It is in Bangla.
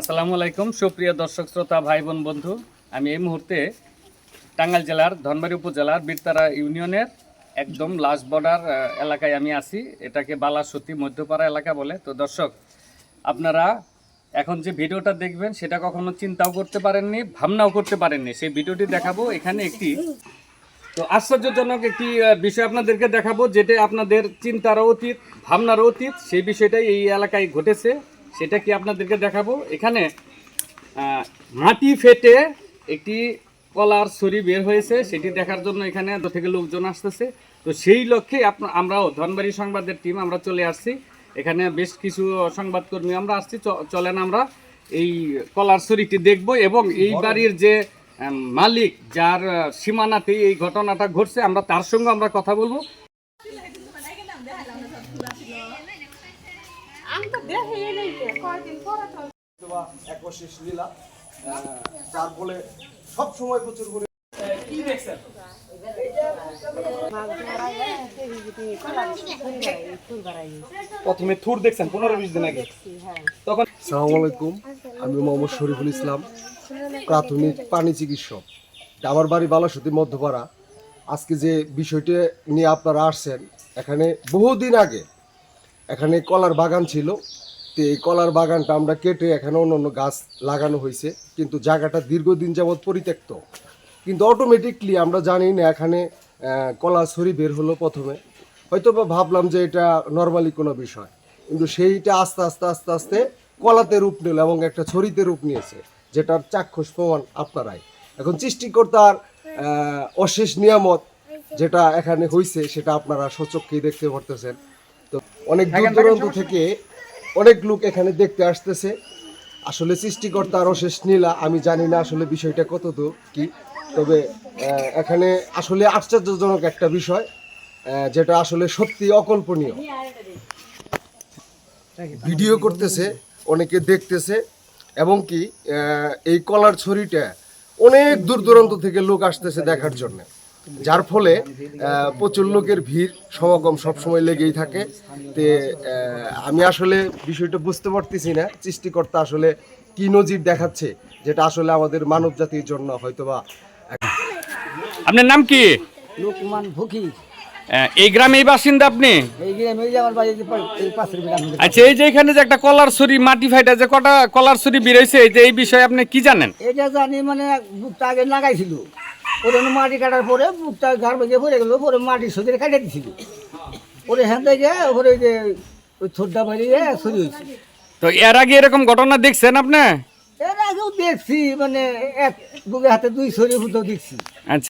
আসসালামু আলাইকুম, সুপ্রিয় দর্শক, শ্রোতা ভাই বোন বন্ধু। আমি এই মুহূর্তে টাঙ্গাইল জেলার ধনবাড়ি উপজেলার বীরতারা ইউনিয়নের একদম লাস্ট বর্ডার এলাকায় আমি আছি। এটাকে বালাসতী মধ্যপাড়া এলাকা বলে। তো দর্শক, আপনারা এখন যে ভিডিওটা দেখবেন, সেটা কখনো চিন্তাও করতে পারেননি, ভাবনাও করতে পারেননি। সেই ভিডিওটি দেখাবো। এখানে একটি, তো আশ্চর্যজনক একটি বিষয় আপনাদেরকে দেখাবো, যেটা আপনাদের চিন্তারও অতীত, ভাবনারও অতীত। সেই বিষয়টাই এই এলাকায় ঘটেছে। সেটা কি আপনাদেরকে দেখাবো? এখানে মাটি ফেটে একটি কলার ছড়ি বের হয়েছে। সেটি দেখার জন্য এখানে থেকে লোকজন আসতেছে। তো সেই লক্ষ্যে আমরাও ধনবাড়ি সংবাদের টিম আমরা চলে আসছি। এখানে বেশ কিছু সংবাদকর্মী আমরা আসছি। চ- চলেন আমরা এই কলার ছড়িটি দেখব এবং এই বাড়ির যে মালিক যার সীমানাতে এই ঘটনাটা ঘটছে আমরা তার সঙ্গে আমরা কথা বলব। আমি তো দেখি নাই কয়দিন পরে তো। একশেষ লীলা যার ফলে সব সময় প্রচুর করে কি দেখছেন? প্রথমে থুর দেখছেন পনেরো বিশ দিন আগে। তখন সালাম আলাইকুম আমি মোহাম্মদ শরীফুল ইসলাম প্রাথমিক পানি চিকিৎসক। আমার বাড়ি বালাসতী মধ্যপাড়া। আজকে যে বিষয়টি নিয়ে আপনারা আসছেন এখানে বহুদিন আগে এখানে কলার বাগান ছিল। তো এই কলার বাগানটা আমরা কেটে এখানে অন্য অন্য গাছ লাগানো হয়েছে। কিন্তু জায়গাটা দীর্ঘদিন যাবৎ পরিত্যক্ত। কিন্তু অটোমেটিকলি আমরা জানি না এখানে কলা ছড়ি বের হলো প্রথমে। হয়তো বা ভাবলাম যে এটা নর্মালি কোনো বিষয়। কিন্তু সেইটা আস্তে আস্তে আস্তে আস্তে কলাতে রূপ নিল এবং একটা ছড়িতে রূপ নিয়েছে, যেটার চাক্ষুষ প্রমাণ আপনারাই। এখন সৃষ্টিকর্তার অশেষ নিয়ামত যেটা এখানে হয়েছে সেটা আপনারা সচক্ষেই দেখতে পারতেছেন। অনেক দূর দূরান্ত থেকে অনেক লোক এখানে দেখতে আসতেছে। আসলে সৃষ্টিকর্তার শেষ নীলা আমি জানি না আসলে বিষয়টা কত দূর কি? তবে এখানে আসলে আশ্চর্যজনক একটা বিষয় যেটা আসলে সত্যি অকল্পনীয়। ভিডিও করতেছে অনেকে দেখতেছে এবং কি আহ, এই কলার ছড়িটা অনেক দূর দূরান্ত থেকে লোক আসতেছে দেখার জন্য। যার ফলে প্রচুর লোকের ভিড় সমাগম সবসময় লেগেই থাকে। তে আমি আসলে বিষয়টা বুঝতে পারতেছি না সৃষ্টিকর্তা আসলে কি নজির দেখাচ্ছে যেটা আসলে আমাদের মানব জাতির জন্য হয়তোবা আপনার নাম কি? লোকমান আহ, এই গ্রামেই বাসিন্দা আপনি? আচ্ছা এই যে এখানে যে একটা কলার ছড়ি মাটি ফাইটা যে কটা কলার ছড়ি বেরোইছে এই যে এই বিষয়ে আপনি কি জানেন? এটা জানি মানে আগে লাগাইছিল। ওরে মাটি কাটার পরে বুকটা ঘর বেজে পড়ে গেল পরে মাটি সরিয়ে কাটে দিছিল। ওরে হ্যাঁ থেকে ওরে ওই যে ওই ছোটটা বেরিয়ে সরি হয়েছে। তো এর আগে এরকম ঘটনা দেখছেন আপনি? এর আগেও দেখছি মানে এক বুকে হাতে দুই সরি ফুটো দেখছি। আচ্ছা।